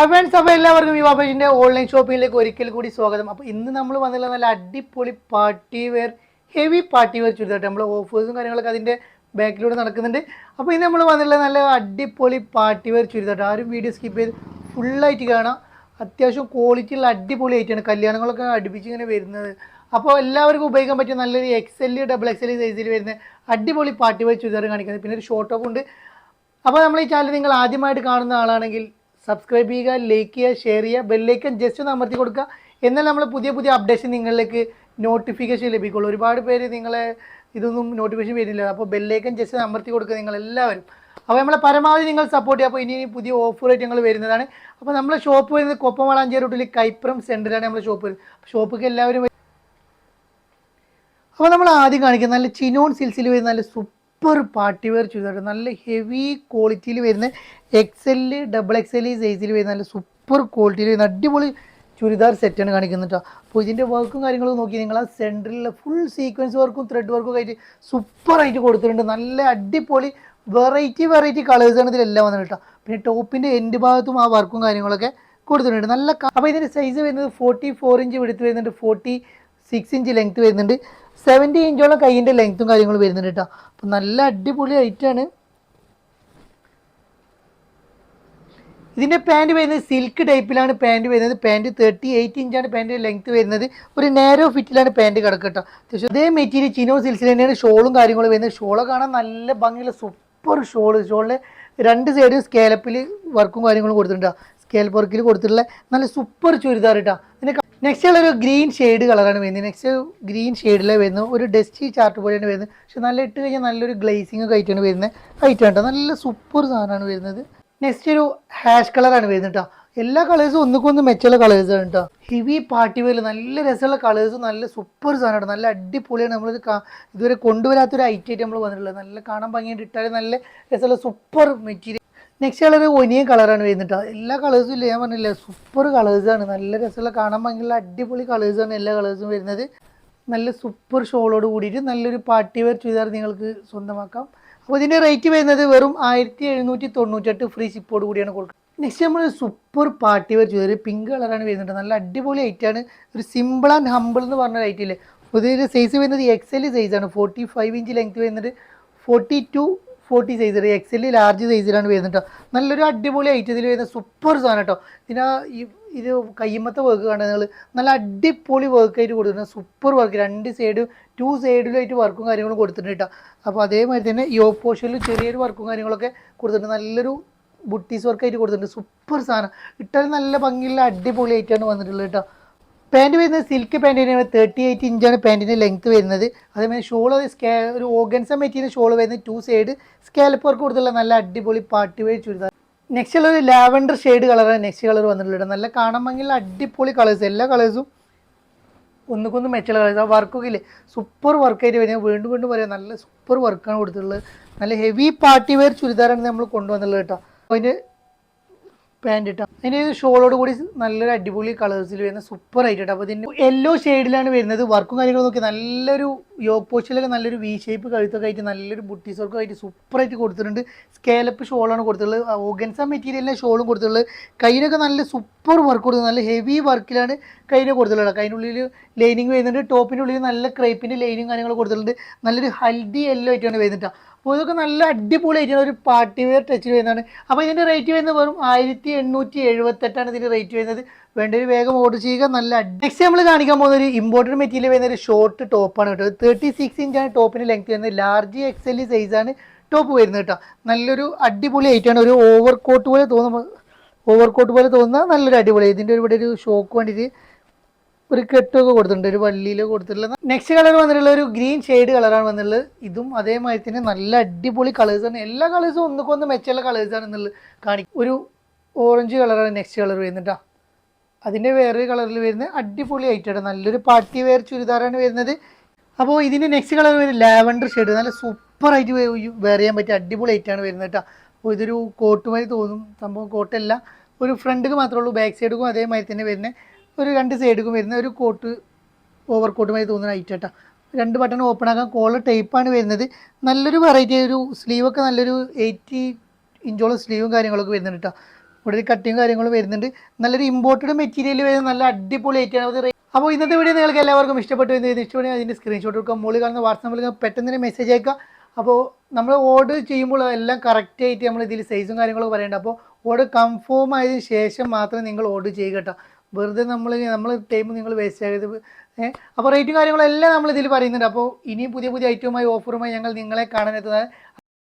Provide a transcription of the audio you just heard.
Hi friends അപ്പോൾ എല്ലാവർക്കും ഈ പേജിന്റെ ഓൺലൈൻ ഷോപ്പിംഗിലേക്ക് ഒരിക്കൽ കൂടി സ്വാഗതം. അപ്പോൾ ഇന്ന് നമ്മൾ വന്നിട്ടുള്ള നല്ല അടിപൊളി party wear heavy party wear churidar നമ്മൾ ഓഫേഴ്സും കാര്യങ്ങളൊക്കെ അതിന്റെ ബാക്കിലൂടെ നടക്കുന്നുണ്ട്. അപ്പോൾ ഇന്ന് നമ്മൾ വന്നിട്ടുള്ള നല്ല അടിപൊളി പാർട്ടി വെയർ ചുരിദാർ ആരും വീഡിയോ സ്കിപ്പ് ചെയ്ത് ഫുള്ളായിട്ട് കാണാം. അത്യാവശ്യം ക്വാളിറ്റി ഉള്ള അടിപൊളി ആയിട്ടാണ് കല്യാണങ്ങളൊക്കെ അടുപ്പിച്ച് ഇങ്ങനെ വരുന്നത്. അപ്പോൾ എല്ലാവർക്കും ഉപയോഗിക്കാൻ പറ്റിയ നല്ലൊരു X L double X L സൈസിൽ വരുന്ന അടിപൊളി പാർട്ടി വെയർ ചുരിദാർ കാണിക്കുന്നത്. പിന്നെ ഒരു ഷോർട്ട് ടോപ്പ് ഉണ്ട്. അപ്പോൾ നമ്മൾ ഈ ചാനൽ നിങ്ങൾ ആദ്യമായിട്ട് കാണുന്ന ആളാണെങ്കിൽ സബ്സ്ക്രൈബ് ചെയ്യുക ലൈക്ക് ചെയ്യുക ഷെയർ ചെയ്യുക ബെല്ലൈക്കൻ ജസ്റ്റ് ഒന്ന് അമർത്തി കൊടുക്കുക. എന്നാൽ നമ്മൾ പുതിയ പുതിയ അപ്ഡേഷൻ നിങ്ങളിലേക്ക് നോട്ടിഫിക്കേഷൻ ലഭിക്കുള്ളൂ. ഒരുപാട് പേര് നിങ്ങളെ ഇതൊന്നും നോട്ടിഫിക്കേഷൻ വരുന്നില്ല. അപ്പോൾ ബെല്ലൈക്കൻ ജസ്റ്റ് അമർത്തി കൊടുക്കുക നിങ്ങൾ എല്ലാവരും അപ്പോൾ നമ്മളെ പരമാവധി നിങ്ങൾ സപ്പോർട്ട് ചെയ്യുക. അപ്പോൾ ഇനി പുതിയ ഓഫറായിട്ട് ഞങ്ങൾ വരുന്നതാണ്. അപ്പോൾ നമ്മളെ ഷോപ്പ് വരുന്നത് കൊപ്പമളാഞ്ചേരി റൂട്ടിൽ കൈപ്പുറം സെന്ററിലാണ് നമ്മുടെ ഷോപ്പ് വരുന്നത്. ഷോപ്പിലേക്ക് എല്ലാവരും അപ്പോൾ നമ്മൾ ആദ്യം കാണിക്കുന്നത് നല്ല ചിനോൺ സിൽസിൽ വരുന്ന നല്ല സൂപ്പർ പാർട്ടി വെയർ ചുരിദാർ നല്ല ഹെവി ക്വാളിറ്റിയിൽ വരുന്ന X L double X L സൈസിൽ വരുന്ന നല്ല സൂപ്പർ ക്വാളിറ്റിയിൽ വരുന്ന അടിപൊളി ചുരിദാർ സെറ്റാണ് കാണിക്കുന്നത് കേട്ടോ അപ്പോൾ ഇതിന്റെ വർക്കും കാര്യങ്ങളും നോക്കി നിങ്ങൾ ആ സെന്ററിലെ ഫുൾ സീക്വൻസ് വർക്കും ത്രെഡ് വർക്കും ആയിട്ട് സൂപ്പറായിട്ട് കൊടുത്തിട്ടുണ്ട്. നല്ല അടിപൊളി വെറൈറ്റി വെറൈറ്റി കളേഴ്സാണ് ഇതിലെല്ലാം വന്നത് കേട്ടോ പിന്നെ ടോപ്പിന്റെ എൻഡ് ഭാഗത്തും ആ വർക്കും കാര്യങ്ങളൊക്കെ കൊടുത്തിട്ടുണ്ട്. നല്ല അപ്പോൾ ഇതിന്റെ സൈസ് വരുന്നത് ഫോർട്ടി ഫോർ ഇഞ്ച് എടുത്ത് വരുന്നുണ്ട്. ഫോർട്ടി സിക്സ് ഇഞ്ച് ലെങ്ത് വരുന്നുണ്ട്. സെവന്റി ഇഞ്ചോളം കൈയിന്റെ ലെങ്ത്തും കാര്യങ്ങളും വരുന്നുണ്ട് കേട്ടോ. അപ്പം നല്ല അടിപൊളി ഐറ്റാണ് ഇതിന്റെ പാന്റ് വരുന്നത് സിൽക്ക് ടൈപ്പിലാണ് പാന്റ് വരുന്നത്. പാന്റ് തേർട്ടി എയ്റ്റ് ഇഞ്ചാണ് പാന്റ് ലെങ്ത് വരുന്നത്. ഒരു നേരോ ഫിറ്റിലാണ് പാന്റ് കിടക്കട്ടോ അത്യാവശ്യം അതേ മെറ്റീരിയൽ ചിനോ സിൽസിൽ തന്നെയാണ് ഷോളും കാര്യങ്ങളും വരുന്നത്. ഷോൾ കാണാൻ നല്ല ഭംഗിയുള്ള സൂപ്പർ ഷോൾ ഷോളിൽ രണ്ട് സൈഡും സ്കേലപ്പിൽ വർക്കും കാര്യങ്ങളും കൊടുത്തിട്ടുണ്ട് സ്കേലപ്പ് വർക്കിൽ കൊടുത്തിട്ടുള്ള നല്ല സൂപ്പർ ചുരിദാർ കേട്ടോ ഇതിന് നെക്സ്റ്റ് ഉള്ളൊരു ഗ്രീൻ ഷെയ്ഡ് കളറാണ് വരുന്നത്. നെക്സ്റ്റ് ഗ്രീൻ ഷെയ്ഡിലെ വരുന്നത് ഒരു ഡസ്റ്റി ചാർട്ട് പോലെയാണ് വരുന്നത്. പക്ഷെ നല്ല ഇട്ട് കഴിഞ്ഞാൽ നല്ലൊരു ഗ്ലേസിങ് ഒക്കെ ആയിട്ടാണ് വരുന്നത്. ഐറ്റം കേട്ടോ നല്ല സൂപ്പർ സാധനമാണ് വരുന്നത്. നെക്സ്റ്റ് ഒരു ഹാഷ് കളറാണ് വരുന്നത് കേട്ടോ എല്ലാ കളേഴ്സും ഒന്നുക്കൊന്ന് മെച്ചുള്ള കളേഴ്സാണ് കേട്ടോ ഹെവി പാർട്ടി വെയർ നല്ല രസമുള്ള കളേഴ്സും നല്ല സൂപ്പർ സാധനമാണ് നല്ല അടിപൊളിയാണ് നമ്മളിത് കാ- ഇതുവരെ കൊണ്ടുവരാത്തൊരു ഐറ്റം ആയിട്ട് നമ്മൾ വന്നിട്ടുള്ളത്. നല്ല കാണാൻ ഭംഗിയായിട്ട് ഇട്ടാൽ നല്ല രസമുള്ള super material next colour onion കളറാണ് വരുന്നത് എല്ലാ കളേഴ്സും ഇല്ല? ഞാൻ പറഞ്ഞില്ല സൂപ്പർ കളേഴ്സാണ് നല്ല രസമുള്ള കാണാൻ ഭയങ്കര അടിപൊളി കളേഴ്സാണ് എല്ലാ കളേഴ്സും വരുന്നത്. നല്ല സൂപ്പർ ഷോളോട് കൂടിയിട്ട് നല്ലൊരു പാർട്ടി വെയർ ചുരിദാർ നിങ്ങൾക്ക് സ്വന്തമാക്കാം. അപ്പോൾ ഇതിന്റെ റേറ്റ് വരുന്നത് വെറും ആയിരത്തി എഴുന്നൂറ്റി തൊണ്ണൂറ്റെട്ട് ഫ്രീ ഷിപ്പോട് കൂടിയാണ് കൊടുക്കുന്നത് നെക്സ്റ്റ് നമ്മൾ super party wear churidar pink കളറാണ് വരുന്നത് നല്ല അടിപൊളി ഐറ്റാണ് ഒരു സിമ്പിൾ ആൻഡ് ഹമ്പിൾ എന്ന് പറഞ്ഞ ഐറ്റില്ലേ ഇതിന്റെ സൈസ് വരുന്നത് എക്സ് എൽ സൈസാണ് ഫോർട്ടി ഫൈവ് ഇഞ്ച് ലെങ്ത് വരുന്നത് forty two forty size X എല്ലിൽ ലാർജ് സൈസിലാണ് വരുന്നത് കേട്ടോ നല്ലൊരു അടിപൊളി ഐറ്റം ഇതിൽ വരുന്ന സൂപ്പർ സാധനം കേട്ടോ ഇതിനാ ഈ ഇത് കയ്യമ്മത്തെ വർക്ക് കാണുക നിങ്ങൾ നല്ല അടിപൊളി വർക്ക് വർക്കായിട്ട് കൊടുത്തിട്ടുണ്ട്. സൂപ്പർ വർക്ക് രണ്ട് സൈഡും ടു സൈഡിലായിട്ട് വർക്കും കാര്യങ്ങളും കൊടുത്തിട്ടുണ്ട് കേട്ടോ അപ്പോൾ അതേമാതിരി തന്നെ ഈ ഓപ്പോഷനിൽ ചെറിയൊരു വർക്കും കാര്യങ്ങളൊക്കെ കൊടുത്തിട്ടുണ്ട്. നല്ലൊരു ബുട്ടീസ് വർക്കായിട്ട് കൊടുത്തിട്ടുണ്ട്. സൂപ്പർ സാധനം. ഇട്ടാൽ നല്ല ഭംഗിയുള്ള അടിപൊളി ആയിട്ടാണ് വന്നിട്ടുള്ളത് കേട്ടോ പാന്റ് വരുന്നത് സിൽക്ക് പാന്റിന് തേർട്ടി എയ്റ്റ് ഇഞ്ചാണ് പാന്റിന്റെ ലെങ്ത് വരുന്നത്. അതേമാതിരി ഷോൾ സ്കേ ഒരു ഓർഗൻസ മെറ്റീരിയൽ ഷോൾ വരുന്നത് ടു സൈഡ് സ്കാലപ്പ് വർക്ക് കൊടുത്തുള്ള നല്ല അടിപൊളി party wear churidar. Next colour ഒരു ലാവൻഡർ ഷെയ്ഡ് കളറാണ് നെക്സ്റ്റ് കളർ വന്നിട്ടുള്ളത് നല്ല കാണാൻ അടിപൊളി കളേഴ്സ് എല്ലാ കളേഴ്സും ഒന്നുകൊന്ന് മെച്ചുള്ള കളേഴ്സ് ആ വർക്കൊക്കെ ഇല്ലേ? സൂപ്പർ വർക്കായിട്ട് വരുന്നത്. വീണ്ടും വീണ്ടും പറയാം നല്ല സൂപ്പർ വർക്കാണ് കൊടുത്തിട്ടുള്ളത്. നല്ല ഹെവി പാർട്ടി വെയർ ചുരിദാറാണ് നമ്മൾ കൊണ്ടുവന്നുള്ളത് കേട്ടോ. അതിന്റെ പാന്റ് ഇട്ടാ. അതിന്റെ ഷോളോട് കൂടി നല്ലൊരു അടിപൊളി കളേഴ്സിൽ വരുന്ന സൂപ്പർ ആയിട്ട് അപ്പോൾ ഇതിന്റെ യെല്ലോ ഷെയ്ഡിലാണ് വരുന്നത്. വർക്കും കാര്യങ്ങളും നോക്കി നല്ലൊരു യോഗ് പോസ്റ്റിലൊക്കെ നല്ലൊരു വി ഷേപ്പ് കഴുത്തൊക്കെ ആയിട്ട് നല്ലൊരു ബുട്ടീസ് വർക്കും ആയിട്ട് സൂപ്പറായിട്ട് കൊടുത്തിട്ടുണ്ട്. സ്കേലപ്പ് ഷോളാണ് കൊടുത്തിട്ടുള്ളത്. ഓഗൻസ മെറ്റീരിയലിലെ ഷോളും കൊടുത്തിട്ടുള്ളത്. കയ്യിലൊക്കെ നല്ല സൂപ്പർ വർക്ക് കൊടുത്തത് നല്ല ഹെവി വർക്കിലാണ് കയ്യിൽ കൊടുത്തിട്ടുള്ളത് കയ്യിനുള്ളിൽ ലൈനിങ് വരുന്നുണ്ട്. ടോപ്പിന്റെ ഉള്ളിൽ നല്ല ക്രൈപ്പിന്റെ ലൈനിങ് കാര്യങ്ങൾ കൊടുത്തിട്ടുണ്ട്. നല്ലൊരു ഹൽദി യെല്ലോ ആയിട്ടാണ് വരുന്നിട്ട് അപ്പോൾ ഇതൊക്കെ നല്ല അടിപൊളി ആയിട്ടാണ് ഒരു പാർട്ടി വെയർ ടച്ചിൽ വരുന്നതാണ് അപ്പോൾ ഇതിന്റെ റേറ്റ് വരുന്നത് വെറും ആയിരത്തി എണ്ണൂറ്റി എഴുപത്തെട്ടാണ് ഇതിന്റെ റേറ്റ് വരുന്നത്. വേണ്ടൊരു വേഗം ഓർഡർ ചെയ്യുക. നല്ല നെക്സ്റ്റ് നമ്മൾ കാണിക്കാൻ പോകുന്ന ഒരു ഇമ്പോർട്ടന്റ് മെറ്റീരിയൽ വരുന്ന ഒരു ഷോർട്ട് ടോപ്പാണ് കേട്ടോ. തേർട്ടി സിക്സ് ഇഞ്ചാണ് ടോപ്പിന് ലെങ്ത് വരുന്നത്. ലാർജ് എക്സ് എൽ സൈസാണ് ടോപ്പ് വരുന്നത് കേട്ടോ. നല്ലൊരു അടിപൊളി ആയിട്ടാണ് ഒരു ഓവർ കോട്ട് പോലെ തോന്നുമ്പോൾ ഓവർ കോട്ട് പോലെ തോന്നുന്ന നല്ലൊരു അടിപൊളി. ഇതിന്റെ ഇവിടെ ഒരു ഷോക്ക് വേണ്ടിയിട്ട് ഒരു കെട്ടൊക്കെ കൊടുത്തിട്ടുണ്ട്. ഒരു വള്ളിയിൽ കൊടുത്തിട്ടുള്ള നെക്സ്റ്റ് കളർ വന്നിട്ടുള്ള ഒരു ഗ്രീൻ ഷെയ്ഡ് കളറാണ് വന്നിട്ടുള്ളത്. ഇതും അതേമാതിരി തന്നെ നല്ല അടിപൊളി കളേഴ്സാണ് എല്ലാ കളേഴ്സും ഒന്നുക്കൊന്ന് മെച്ചമുള്ള കളേഴ്സാണ് എന്നുള്ളത് കാണിക്കും. ഒരു ഓറഞ്ച് കളറാണ് നെക്സ്റ്റ് കളർ വരുന്നത് അതിന്റെ വേറൊരു കളറിൽ വരുന്ന അടിപൊളി ആയിട്ടാണ് നല്ലൊരു പാർട്ടി വെയർ ചുരിദാറാണ് വരുന്നത്. അപ്പോൾ ഇതിന്റെ നെക്സ്റ്റ് കളർ വരുന്നത് ലാവൻഡർ ഷെയ്ഡ് നല്ല സൂപ്പറായിട്ട് വെയർ ചെയ്യാൻ പറ്റിയ അടിപൊളി ആയിട്ടാണ് വരുന്നത് കേട്ടോ. അപ്പോൾ ഇതൊരു കോട്ടുമായി തോന്നും. സംഭവം കോട്ടല്ല ഒരു ഫ്രണ്ടിക്ക് മാത്രമേ ഉള്ളൂ ബാക്ക് സൈഡിക്കും അതേമാതിരി തന്നെ വരുന്ന ഒരു രണ്ട് സൈഡിക്കും വരുന്ന ഒരു കോട്ട് ഓവർ കോട്ടുമായി തോന്നുന്ന ഐറ്റം കേട്ടോ. രണ്ട് ബട്ടൺ ഓപ്പൺ ആക്കാൻ കോളർ ടൈപ്പാണ് വരുന്നത്. നല്ലൊരു വെറൈറ്റി ഒരു സ്ലീവൊക്കെ നല്ലൊരു എയ്റ്റി ഇഞ്ചോളം സ്ലീവും കാര്യങ്ങളൊക്കെ വരുന്നുണ്ട് കേട്ടോ. ഒരു കട്ടിങ് കാര്യങ്ങളും വരുന്നുണ്ട്. നല്ലൊരു ഇമ്പോർട്ടഡ് മെറ്റീരിയൽ വരുന്ന നല്ല അടിപൊളി ആയിട്ടാണ് അത് അപ്പോൾ ഇന്നത്തെ വീഡിയോ നിങ്ങൾക്ക് എല്ലാവർക്കും ഇഷ്ടപ്പെട്ടു എന്ന് ഇഷ്ടപ്പെടുക അതിന്റെ സ്ക്രീൻഷോട്ട് എടുക്കുക. മുകളിൽ കാണുന്ന വാട്സാപ്പ് നമ്പറിൽ പെട്ടെന്ന് തന്നെ മെസ്സേജ് അയക്കുക. അപ്പോൾ നമ്മൾ ഓർഡർ ചെയ്യുമ്പോൾ എല്ലാം കറക്റ്റ് ആയിട്ട് നമ്മൾ ഇതിൽ സൈസും കാര്യങ്ങളൊക്കെ പറയുന്നുണ്ട് അപ്പോൾ ഓർഡർ കൺഫേം ആയതിനു ശേഷം മാത്രമേ നിങ്ങൾ ഓർഡർ ചെയ്യുക കേട്ടോ. വെറുതെ നമ്മൾ നമ്മൾ ടൈം നിങ്ങൾ വേസ്റ്റ് ആയത് അപ്പോൾ റേറ്റും കാര്യങ്ങളെല്ലാം നമ്മൾ ഇതിൽ പറയുന്നുണ്ട്. അപ്പോൾ ഇനിയും പുതിയ പുതിയ ഐറ്റവുമായി ഓഫറുമായി ഞങ്ങൾ നിങ്ങളെ കാണാനെത്തുന്നത്